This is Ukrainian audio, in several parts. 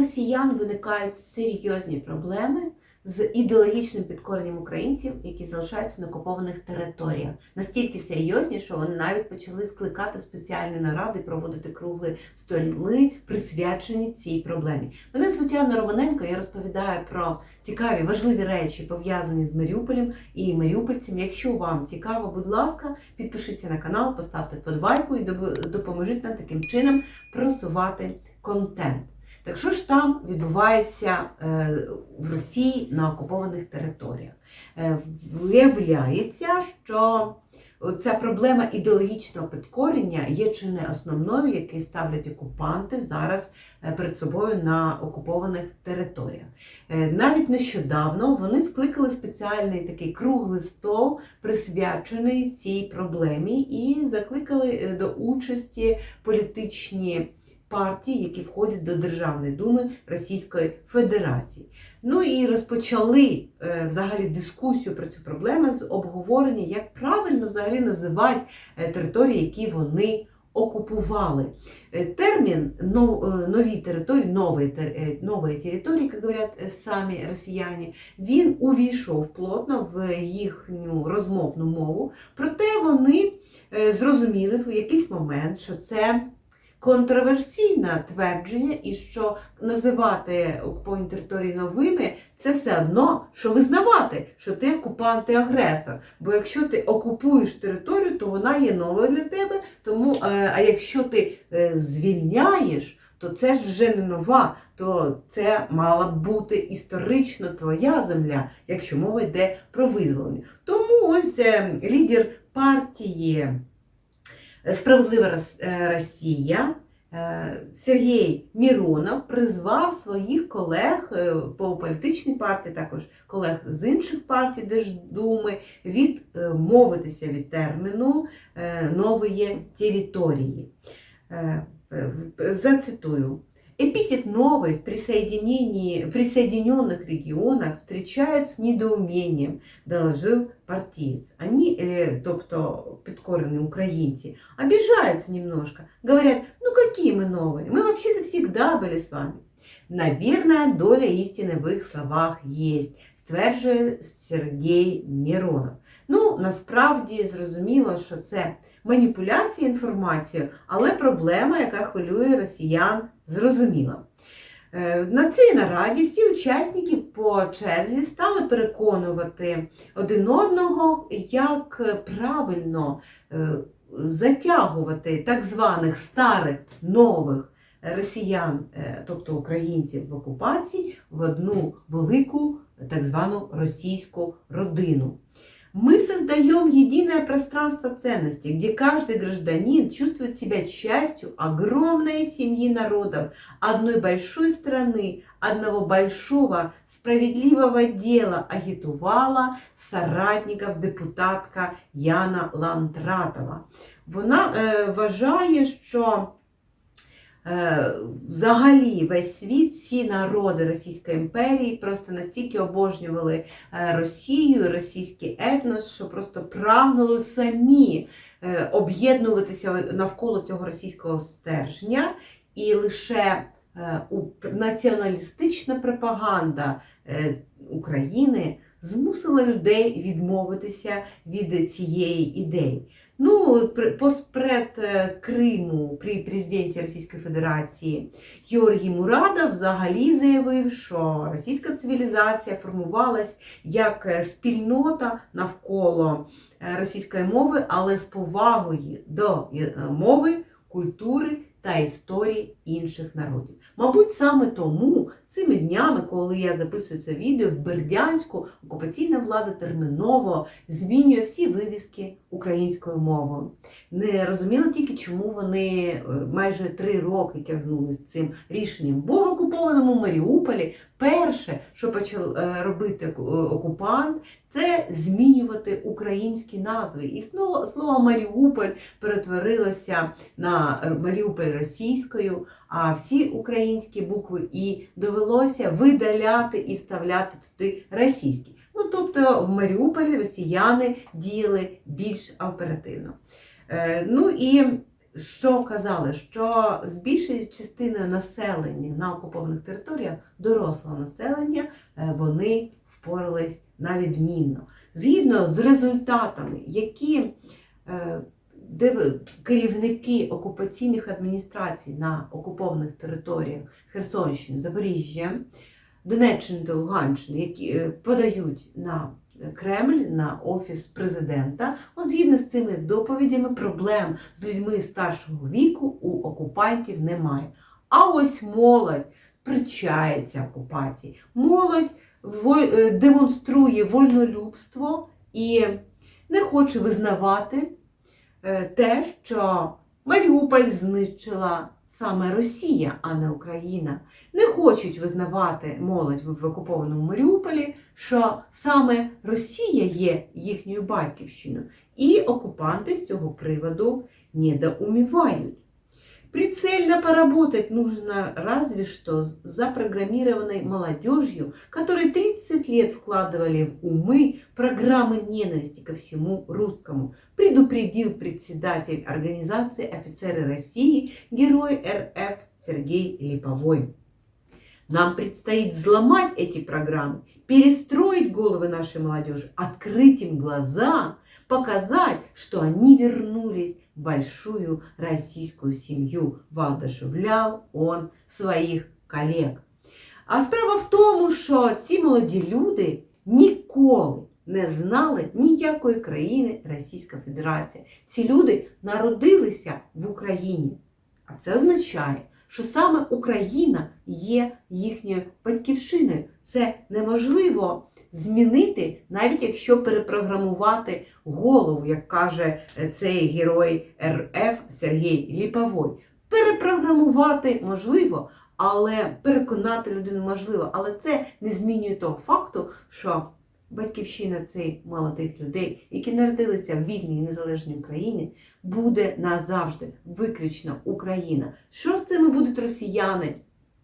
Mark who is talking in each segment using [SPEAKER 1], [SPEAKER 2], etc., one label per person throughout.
[SPEAKER 1] росіян виникають серйозні проблеми з ідеологічним підкоренням українців, які залишаються на окупованих територіях. Настільки серйозні, що вони навіть почали скликати спеціальні наради, проводити кругли столи, присвячені цій проблемі. Мене звуть Анна Романенко, я розповідаю про цікаві важливі речі, пов'язані з Маріуполем і маріупольцями. Якщо вам цікаво, будь ласка, підпишіться на канал, поставте вподобайку і допоможіть нам таким чином просувати контент. Так що ж там відбувається е, в Росії на окупованих територіях? Е, Виявляється, що ця проблема ідеологічного підкорення є чи не основною, який ставлять окупанти зараз е, перед собою на окупованих територіях. Навіть нещодавно вони скликали спеціальний такий круглий стол, присвячений цій проблемі, і закликали до участі політичні партії, які входять до Державної думи Російської Федерації. Ну і розпочали е, взагалі дискусію про цю проблему з обговорення, як правильно взагалі називати е, території, які вони окупували. Е, Термін «нов- нові території, нові, нові території, як говорять самі росіяни, він увійшов плотно в їхню розмовну мову, проте вони зрозуміли в якийсь момент, що це контроверсійне твердження, і що називати окуповані території новими це все одно, що визнавати, що ти окупант і агресор. Бо якщо ти окупуєш територію, то вона є новою для тебе. Тому, е, а якщо ти е, звільняєш, то це ж вже не нова, то це мала б бути історично твоя земля, якщо мова йде про визволення. Тому ось е, лідер партії Справедлива е, Росія е, Сергій Міронов призвав своїх колег е, по політичній партії, також колег з інших партій Держдуми, відмовитися від терміну нової території. Зацитую. Эпитет «новый» в присоединении, присоединенных регионах встречают с недоумением, доложил партиец. Они, э, тобто підкорені українці, обижаются немножко. Говорят, ну какие мы новые? Мы вообще-то всегда были с вами. Наверное, доля истины в их словах есть, стверджує Сергій Міронов. Ну, насправді зрозуміло, що це маніпуляція інформацією, але проблема, яка хвилює росіян, зрозуміла. Е, На цій нараді всі учасники по черзі стали переконувати один одного, як правильно е, затягувати так званих старих нових росіян, е, тобто українців в окупації, в одну велику так звану російську родину. Мы создаем единое пространство ценностей, где каждый гражданин чувствует себя частью огромной семьи народов, одной большой страны, одного большого справедливого дела, агітувала соратників депутатка Яна Лантратова. Вона е, вважає, що е, взагалі весь світ, всі народи Російської імперії просто настільки обожнювали е, Росію, російський етнос, що просто прагнули самі е, об'єднуватися навколо цього російського стержня, і лише е, націоналістична пропаганда е, України змусила людей відмовитися від цієї ідеї. Ну, поспред е, Криму при президенті Російської Федерації Георгій Мурадов взагалі заявив, що російська цивілізація формувалась як е, спільнота навколо е, російської мови, але з повагою до мови, культури та історії інших народів. Мабуть, саме тому цими днями, коли я записую це відео, в Бердянську окупаційна влада терміново змінює всі вивіски українською мовою. Не розуміло тільки, чому вони е, майже три роки тягнули з цим рішенням. Бо в окупованому Маріуполі перше, що почав е, робити е, окупант, це змінювати українські назви. І слово Маріуполь перетворилося на Маріуполь російською, а всі українські букви І довелося видаляти і вставляти туди російські. Ну, тобто в Маріуполі росіяни діяли більш оперативно. Е, Ну і що казали, що з більшою частиною населення на окупованих територіях, дорослого населення, е, вони впорались на відмінно. Згідно з результатами, які е, де керівники окупаційних адміністрацій на окупованих територіях Херсонщини, Запоріжжя, Донеччини та Луганщини, які е, подають на Кремль, на офіс президента, от згідно з цими доповідями, проблем з людьми старшого віку у окупантів немає. А ось молодь причається окупації. Молодь е, демонструє вольнолюбство і не хоче визнавати е, те, що Маріуполь знищила саме Росія, а не Україна. Не хочуть визнавати молодь в окупованому Маріуполі, що саме Росія є їхньою батьківщиною. І окупанти з цього приводу недоумевают. Прицельно поработать нужно разве что с запрограммированной молодежью, которые 30 лет вкладывали в умы программы ненависти ко всему русскому, предупредил председатель организации офицеры России, герой РФ Сергей Липовой. Нам предстоит взломать эти программы, перестроить головы нашей молодежи, открыть им глаза, показать, что они вернулись в большую российскую семью, воодушевлял он своїх колег. А справа в тому, що ці молоді люди ніколи не знали ніякої країни Російська Федерація. Ці люди народилися в Україні. А це означає, що саме Україна є їхньою батьківщиною. Це неможливо змінити, навіть якщо перепрограмувати голову, як каже е, цей герой РФ Сергій Ліповой. Перепрограмувати можливо, але переконати людину можливо. Але це не змінює того факту, що батьківщина цих молодих людей, які народилися в вільній і незалежній Україні, буде назавжди виключно Україна. Що з цими будуть росіяни?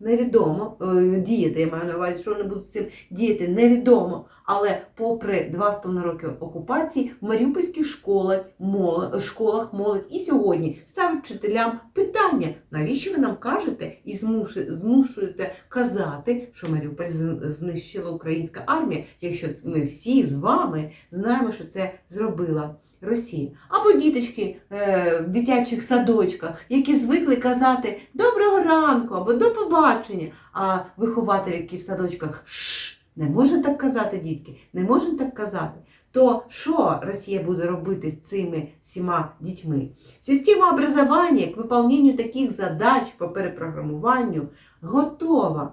[SPEAKER 1] Невідомо Е, діяти. Я маю на увазі, що вони будуть з цим діяти, невідомо. Але попри два з половиною роки окупації, в маріупольських школах, молодь, школах молодь і сьогодні ставить вчителям питання, навіщо ви нам кажете і змушуєте, казати, що Маріуполь знищила українська армія, якщо ми всі з вами знаємо, що це зробила. Росія. Або діточки е, в дитячих садочках, які звикли казати доброго ранку або до побачення, а вихователі, які в садочках «Шш, не можна так казати, дітки, не можна так казати. То що Росія буде робити з цими всіма дітьми? Система образування к выполнению таких задач по перепрограмуванню готова,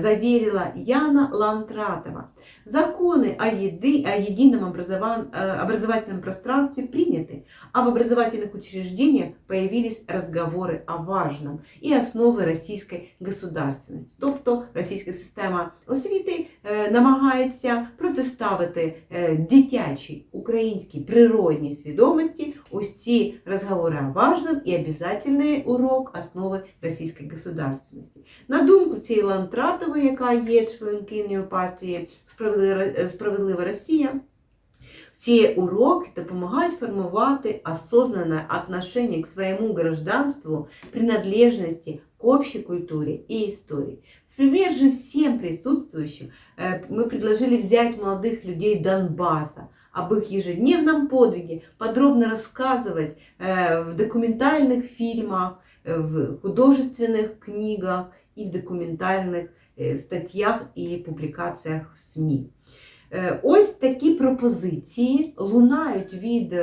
[SPEAKER 1] заверила Яна Лантратова. Законы о, еды, о едином образован- э, образовательном пространстве приняты, а в образовательных учреждениях появились разговоры о важном і основи російської государственності. Тобто російська система освіти е, намагається протиставити е, дитячій українській природній свідомості ось ці розговори о важном і обязательний урок основи російської государственності. На думку цієї Лантратової, яка є членкинею партії «Справедлива- Справедлива Росія, ці уроки допомагають формувати осознанное отношение к своему гражданству, принадлежности к общей культуре и истории. В пример же всем присутствующим э, мы предложили взять молодых людей Донбасса, об их ежедневном подвиге, подробно рассказывать э, в документальных фильмах, э, в художественных книгах и в документальных э, статьях і публікаціях в СМІ. Е, Ось такі пропозиції лунають від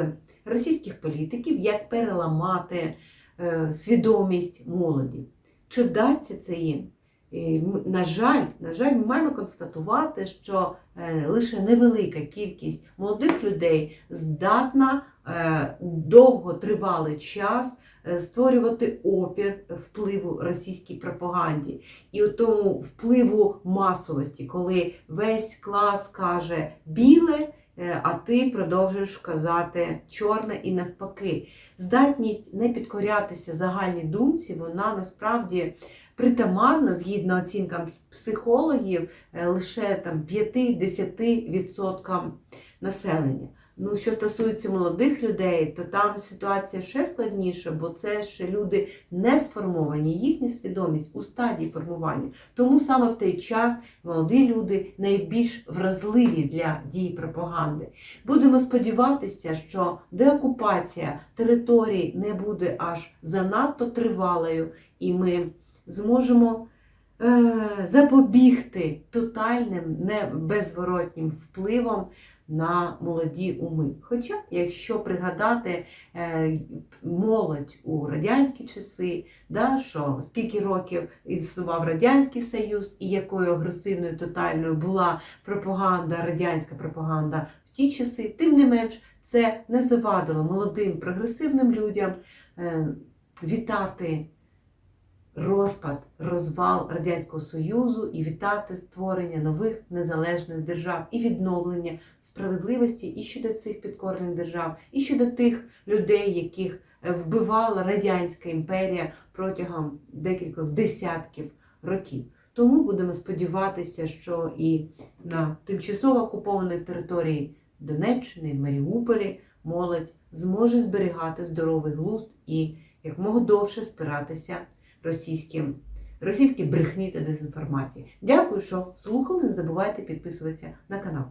[SPEAKER 1] російських політиків, як переламати е, свідомість молоді. Чи вдасться це їм? Е, На жаль, на жаль, ми маємо констатувати, що е, лише невелика кількість молодих людей здатна е, довготривалий час е, створювати опір впливу російській пропаганді і у тому впливу масовості, коли весь клас каже біле, е, а ти продовжуєш казати чорне і навпаки. Здатність не підкорятися загальній думці, вона насправді притаманна, згідно оцінкам психологів, е, лише там 5-10% населення. Ну, що стосується молодих людей, то там ситуація ще складніша, бо це ще люди не сформовані, їхня свідомість у стадії формування. Тому саме в той час молоді люди найбільш вразливі для дій пропаганди. Будемо сподіватися, що деокупація територій не буде аж занадто тривалою, і ми зможемо е, запобігти тотальним, не безворотнім впливом на молоді уми. Хоча, якщо пригадати е, молодь у радянські часи, да, що скільки років існував Радянський Союз, і якою агресивною тотальною була пропаганда, радянська пропаганда в ті часи, тим не менш, це не завадило молодим прогресивним людям е, вітати розпад, розвал Радянського Союзу і вітати створення нових незалежних держав і відновлення справедливості і щодо цих підкорених держав, і щодо тих людей, яких е, вбивала Радянська імперія протягом декількох десятків років. Тому будемо сподіватися, що і на тимчасово окупованій території Донеччини, Маріуполі молодь зможе зберігати здоровий глузд і якмога довше спиратися російським, російській брехні та дезінформації. Дякую, що слухали. Не забувайте підписуватися на канал.